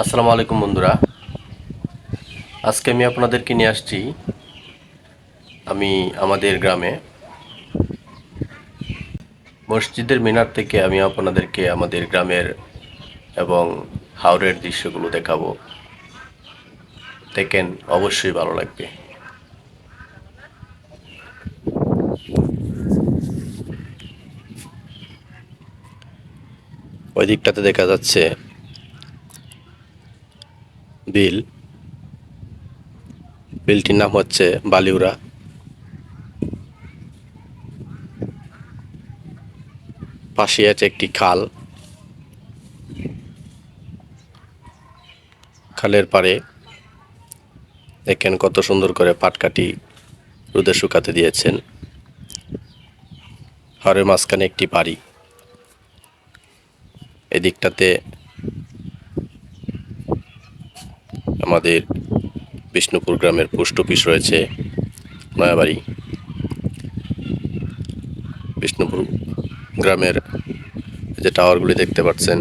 আসসালামু আলাইকুম বন্ধুরা। আজকে আমি আপনাদেরকে নিয়ে আসছি। আমি আমাদের গ্রামে মসজিদের মিনার থেকে আমি আপনাদেরকে আমাদের গ্রামের এবং হাওরের দৃশ্যগুলো দেখাবো। দেখেন, অবশ্যই ভালো লাগবে। ওই দিকটাতে দেখা যাচ্ছে বিল। বিলটির নাম হচ্ছে বালিউরা। পাশে আছে একটি খাল। খালের পাড়ে দেখেন কত সুন্দর করে পাটকাটি রোদে শুকাতে দিয়েছেন। হাড়ের মাঝখানে একটি বাড়ি। এদিকটাতে আমাদের বিষ্ণুপুর গ্রামের পোস্ট অফিস রয়েছে নয়াবাড়ি। বিষ্ণুপুর গ্রামের যে টাওয়ারগুলি দেখতে পাচ্ছেন,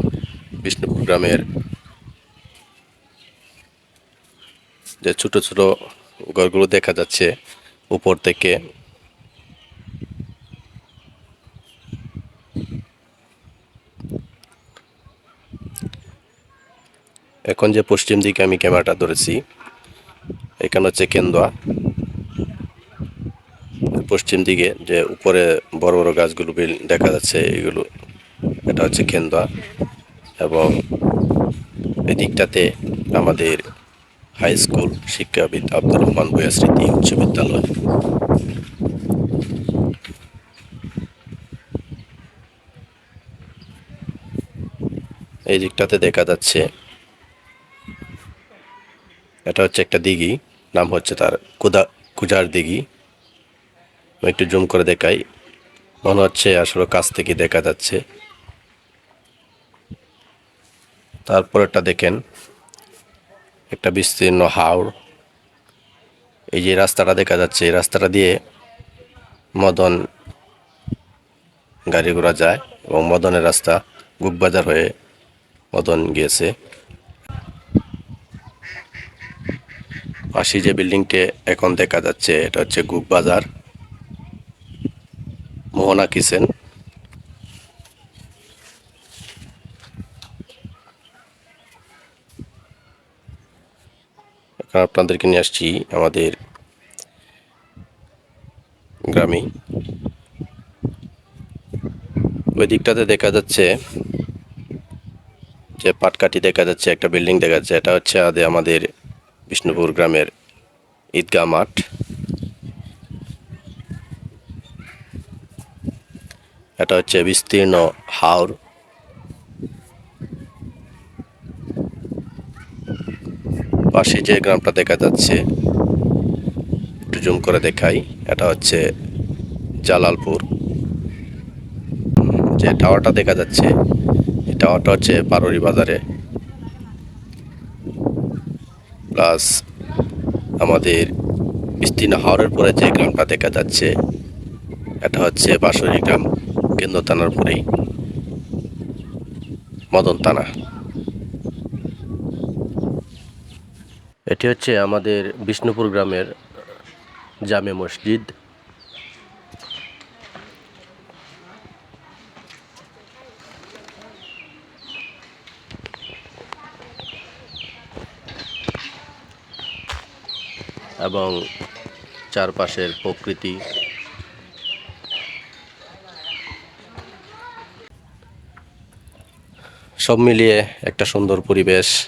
বিষ্ণুপুর গ্রামের যে ছোট ছোট ঘরগুলো দেখা যাচ্ছে উপর থেকে এখন যে পশ্চিম দিকে আমি ক্যামেরাটা ধরেছি, এখানে হচ্ছে কেন্দুয়া। পশ্চিম দিকে যে উপরে বড় বড় গাছগুলো দেখা যাচ্ছে, এগুলো, এটা হচ্ছে কেন্দুয়া। এবং এই দিকটাতে আমাদের হাই স্কুল শিক্ষাবিদ আব্দুর রহমান বইয়া স্মৃতি উচ্চ বিদ্যালয়। এই দিকটাতে দেখা যাচ্ছে এটা হচ্ছে একটা দিঘি, নাম হচ্ছে তার কুদা, কুজার দিঘি। আমি একটু জুম করে দেখাই। মনে হচ্ছে আসলে কাছ থেকে দেখা যাচ্ছে। তারপরেরটা দেখেন, একটা বিস্তীর্ণ হাওড় এই যে রাস্তাটা দেখা যাচ্ছে, এই রাস্তাটা দিয়ে মদন গাড়ি ঘোড়া যায় এবং মদনের রাস্তা গুপবাজার হয়ে মদন গিয়েছে। পাশে যে বিল্ডিংটি এখন দেখা যাচ্ছে, এটা হচ্ছে গুপ বাজার, মোহনা কিচেন। এখন আপনাদেরকে নিয়ে আসছি আমাদের গ্রামে। ওই দিকটাতে দেখা যাচ্ছে যে পাটকাঠি দেখা যাচ্ছে, একটা বিল্ডিং দেখা যাচ্ছে, এটা হচ্ছে আদে আমাদের বিষ্ণুপুর গ্রামের ঈদগাহ মাঠ। এটা হচ্ছে বিস্তীর্ণ হাওর। পাশে যে গ্রামটা দেখা যাচ্ছে, একটু জুম করে দেখাই, এটা হচ্ছে জালালপুর। যে টাওয়ারটা দেখা যাচ্ছে, এই টাওয়ারটা হচ্ছে পারুরি বাজারে। প্লাস আমাদের বিস্তীর্ণ হাওড়ের পরে যে গ্রামটা দেখা যাচ্ছে, এটা হচ্ছে বাঁশরী গ্রাম, কেন্দ্র থানার পরেই মদন থানা। এটি হচ্ছে আমাদের বিষ্ণুপুর গ্রামের জামে মসজিদ। এবং চারপাশের প্রকৃতি। সব মিলিয়ে একটা সুন্দর পরিবেশ।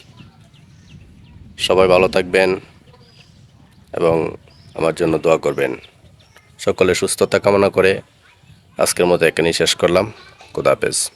সবাই ভালো থাকবেন এবং আমার জন্য দোয়া করবেন। সকলে সুস্থতা কামনা করে আজকের মতো এখানেই শেষ করলাম। খুদা হাফেজ।